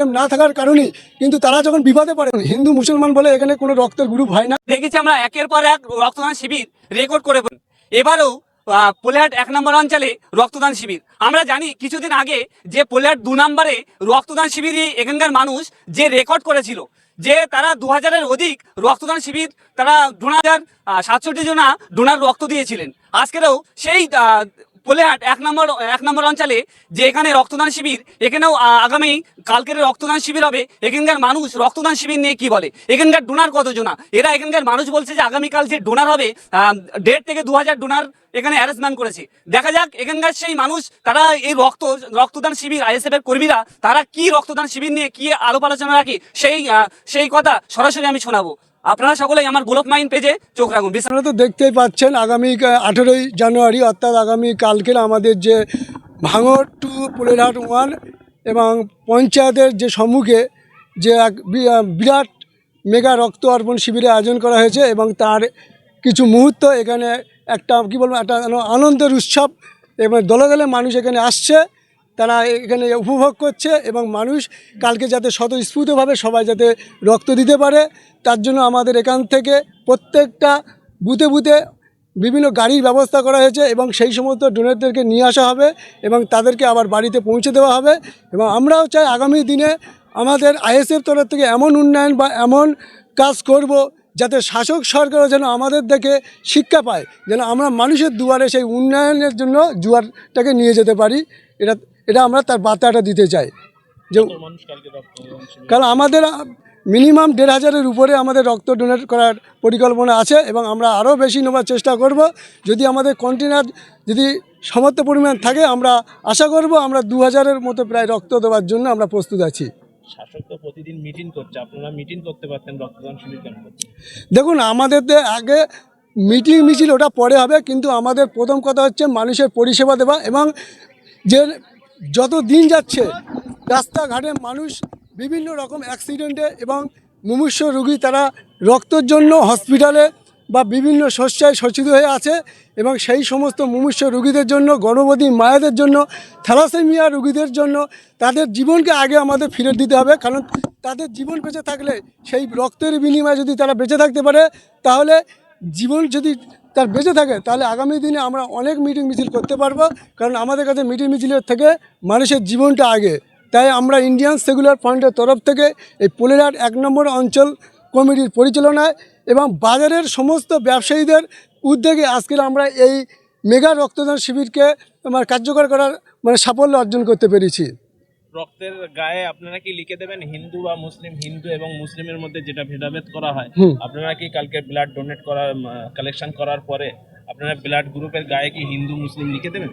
না থাকার কারণে কিন্তু তারা যখন বিপদে পড়ে হিন্দু মুসলমান বলে এখানে কোনো রক্তের গ্রুপ হয় না। দেখেছি আমরা একের পর এক রক্তদান শিবির রেকর্ড করে। এবারেও আহ, এক নম্বর অঞ্চলে রক্তদান শিবির। আমরা জানি কিছুদিন আগে যে পোলেহাট দু নম্বরে রক্তদান শিবিরে এখানকার মানুষ যে রেকর্ড করেছিল যে তারা দু হাজারের অধিক রক্তদান শিবির তারা দু হাজার সাতষট্টি জনা ডোনার রক্ত দিয়েছিলেন। আজকেরও সেই আহ, পোলেহাট এক নম্বর এক নম্বর অঞ্চলে যে এখানে রক্তদান শিবির এখানেও আগামী কালকের রক্তদান শিবির হবে। এখানকার মানুষ রক্তদান শিবির নিয়ে কি বলে? এখানকার ডোনার কতজনা? এরা এখানকার মানুষ বলছে যে আগামীকাল যে ডোনার হবে দেড় থেকে দু হাজার ডোনার এখানে অ্যারেঞ্জমেন্ট করেছে। দেখা যাক এখানকার সেই মানুষ তারা এই রক্ত রক্তদান শিবির আইএসএফ এর কর্মীরা তারা কি রক্তদান শিবির নিয়ে কি আলোপ আলোচনা রাখে সেই সেই কথা সরাসরি আমি শোনাবো। আপনারা সকলেই আমার গোলক মাইন পেজে চোখ রাখুন। আপনারা তো দেখতেই পাচ্ছেন, আগামী আঠেরোই জানুয়ারি, অর্থাৎ আগামী কালকের আমাদের যে ভাঙর টু পুলেরহাট ওয়ান এবং পঞ্চায়েতের যে সম্মুখে যে এক বিরাট মেগা রক্ত অর্পণ শিবিরের আয়োজন করা হয়েছে এবং তার কিছু মুহূর্ত এখানে একটা, কী বলব, একটা আনন্দের উৎসব, এবং দলে দলে মানুষ এখানে আসছে। তারা এখানে উপভোগ করছে এবং মানুষ কালকে যাতে স্বতঃস্ফূর্তভাবে সবাই যাতে রক্ত দিতে পারে, তার জন্য আমাদের এখান থেকে প্রত্যেকটা বুথে বুথে বিভিন্ন গাড়ির ব্যবস্থা করা হয়েছে এবং সেই সমস্ত ডোনেটদেরকে নিয়ে আসা হবে এবং তাদেরকে আবার বাড়িতে পৌঁছে দেওয়া হবে এবং আমরাও চাই আগামী দিনে আমাদের আইএসএফ তরফ থেকে এমন উন্নয়ন বা এমন কাজ করব যাতে শাসক সরকারও যেন আমাদের দেখে শিক্ষা পায় যেন আমরা মানুষের দুয়ারে সেই উন্নয়নের জন্য জুয়ারটাকে নিয়ে যেতে পারি এটা এটা আমরা তার বার্তাটা দিতে চাই। যে কারণ আমাদের মিনিমাম দেড় হাজারের উপরে আমাদের রক্ত ডোনেট করার পরিকল্পনা আছে এবং আমরা আরও বেশি নেওয়ার চেষ্টা করব। যদি আমাদের কন্টেনার যদি সমর্থ পরিমাণ থাকে আমরা আশা করব আমরা দু হাজারের মতো প্রায় রক্ত দেওয়ার জন্য আমরা প্রস্তুত আছি। শাসক তো প্রতিদিন মিটিং করছে। আপনারা মিটিং করতে পারতেন রক্তদান শিবির কেন দেখুন, আমাদের আগে মিটিং মিছিল ওটা পরে হবে, কিন্তু আমাদের প্রথম কথা হচ্ছে মানুষের পরিষেবা দেওয়া এবং যে যত দিন যাচ্ছে, রাস্তাঘাটে মানুষ বিভিন্ন রকম অ্যাক্সিডেন্টে এবং মুমূর্ষ রোগী তারা রক্তের জন্য হসপিটালে বা বিভিন্ন শস্যায় সচিত হয়ে আছে এবং সেই সমস্ত মুমূর্ষ রুগীদের জন্য, গর্ভবতী মায়েদের জন্য, থ্যালাসেমিয়া রুগীদের জন্য তাদের জীবনকে আগে আমাদের ফিরে দিতে হবে। কারণ তাদের জীবন বেঁচে থাকলে সেই রক্তের বিনিময়ে যদি তারা বেঁচে থাকতে পারে, তাহলে জীবন যদি তার বেঁচে থাকে, তাহলে আগামী দিনে আমরা অনেক মিটিং মিছিল করতে পারব। কারণ আমাদের কাছে মিটিং মিছিলের থেকে মানুষের জীবনটা আগে। তাই আমরা ইন্ডিয়ান সেকুলার ফ্রন্টের তরফ থেকে এই পোলেরার এক নম্বর অঞ্চল কমিটির পরিচালনায় এবং বাজারের সমস্ত ব্যবসায়ীদের উদ্যোগে আজকের আমরা এই মেগা রক্তদান শিবিরকে আমার কার্যকর করার মানে সাফল্য অর্জন করতে পেরেছি। রক্তের গায়ে আপনারা কি লিখে দেবেন? হিন্দু বা মুসলিম হিন্দু এবং মুসলিমের মধ্যে যেটা ভেদাভেদ করা হয় আপনারা কি কালকে ব্লাড ডোনেট করার কালেকশন করার পরে আপনারা ব্লাড গ্রুপের গায়ে কি হিন্দু, মুসলিম লিখে দেবেন?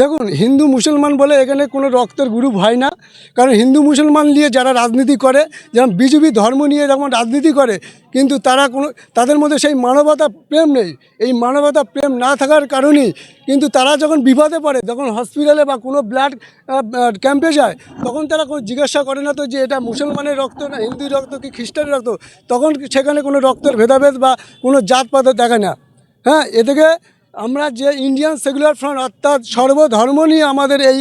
দেখুন, হিন্দু, মুসলমান বলে এখানে কোনো রক্তের গ্রুপ হয় না। কারণ হিন্দু, মুসলমান নিয়ে যারা রাজনীতি করে, যেমন বিজেপি ধর্ম নিয়ে যেমন রাজনীতি করে, কিন্তু তারা কোনো, তাদের মধ্যে সেই মানবতা প্রেম নেই। এই মানবতা প্রেম না থাকার কারণেই কিন্তু তারা যখন বিপদে পড়ে, যখন হসপিটালে বা কোনো ব্লাড ক্যাম্পে যায়, তখন তারা কোনো জিজ্ঞাসা করে না তো যে এটা মুসলমানের রক্ত না হিন্দু রক্ত কি খ্রিস্টানের রক্ত? তখন সেখানে কোনো রক্তের ভেদাভেদ বা কোনো জাতপাত দেখায় না। হ্যাঁ এ থেকে আমরা যে ইন্ডিয়ান সেকুলার ফ্রন্ট অর্থাৎ সর্বধর্ম নিয়ে আমাদের এই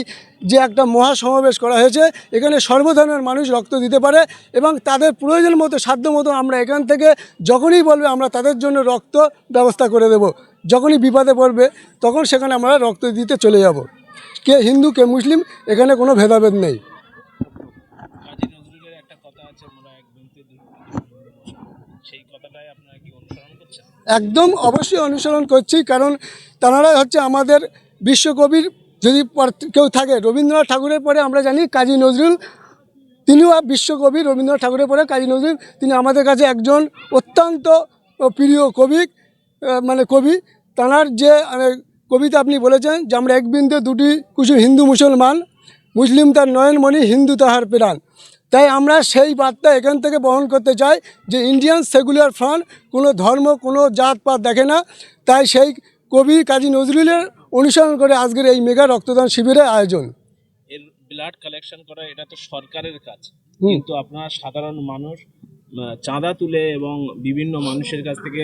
যে একটা মহা সমাবেশ করা হয়েছে, এখানে সর্বধর্মের মানুষ রক্ত দিতে পারে এবং তাদের প্রয়োজন মতো, সাধ্য মতো আমরা এখান থেকে যখনই বলবে আমরা তাদের জন্য রক্ত ব্যবস্থা করে দেব। যখনই বিপদে পড়বে, তখন সেখানে আমরা রক্ত দিতে চলে যাব। কে হিন্দু, কে মুসলিম, এখানে কোনো ভেদাভেদ নেই। সেই কথাটাই আপনারা কি একদম অবশ্যই অনুসরণ করছি, কারণ তাঁরা হচ্ছে আমাদের বিশ্বকবির যদি কেউ থাকে, রবীন্দ্রনাথ ঠাকুরের পরে আমরা জানি কাজী নজরুল, তিনিও বিশ্বকবি, রবীন্দ্রনাথ ঠাকুরের পরে কাজী নজরুল, তিনি আমাদের কাছে একজন অত্যন্ত প্রিয় কবি মানে কবি। তাঁর যে কবিতা আপনি বলেছেন যে, আমরা এক বিন্দু দুটি কুসু হিন্দু মুসলমান, মুসলিম তার নয়নমণি, হিন্দু তাহার প্রাণ। তাই আমরা সেই বার্তা এখান থেকে বহন করতে চাই যে ইন্ডিয়ান সেকুলার ফ্রন্ট কোনো ধর্ম কোনো জাতপাত দেখে না। তাই সেই কবি কাজী নজরুলের অনুসরণ করে আজকের এই মেগা রক্তদান শিবিরের আয়োজন। এর ব্লাড কালেকশন করা এটা তো সরকারের কাজ। হুম। কিন্তু আপনারা সাধারণ মানুষ চাঁদা তুলে এবং বিভিন্ন মানুষের কাছ থেকে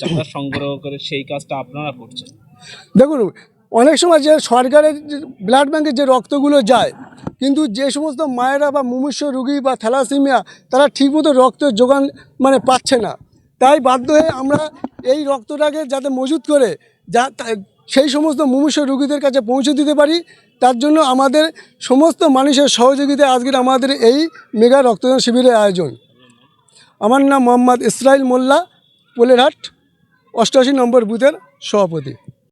চাঁদা সংগ্রহ করে সেই কাজটা আপনারা করছেন। দেখুন অনেক সময় যে সরকারের ব্লাড ব্যাঙ্কে যে রক্তগুলো যায়, কিন্তু যে সমস্ত মায়েরা বা মুমূর্ষ রুগী বা থ্যালাসিমিয়া, তারা ঠিকমতো রক্ত যোগান মানে পাচ্ছে না। তাই বাধ্য হয়ে আমরা এই রক্তটাকে যাতে মজুত করে যা সেই সমস্ত মুমূর্ষ রুগীদের কাছে পৌঁছে দিতে পারি, তার জন্য আমাদের সমস্ত মানুষের সহযোগিতায় আজকের আমাদের এই মেগা রক্তদান শিবিরের আয়োজন। আমার নাম মোহাম্মদ ইসরাইল মোল্লা, পোলেরহাট, অষ্টআশি নম্বর বুথের সভাপতি।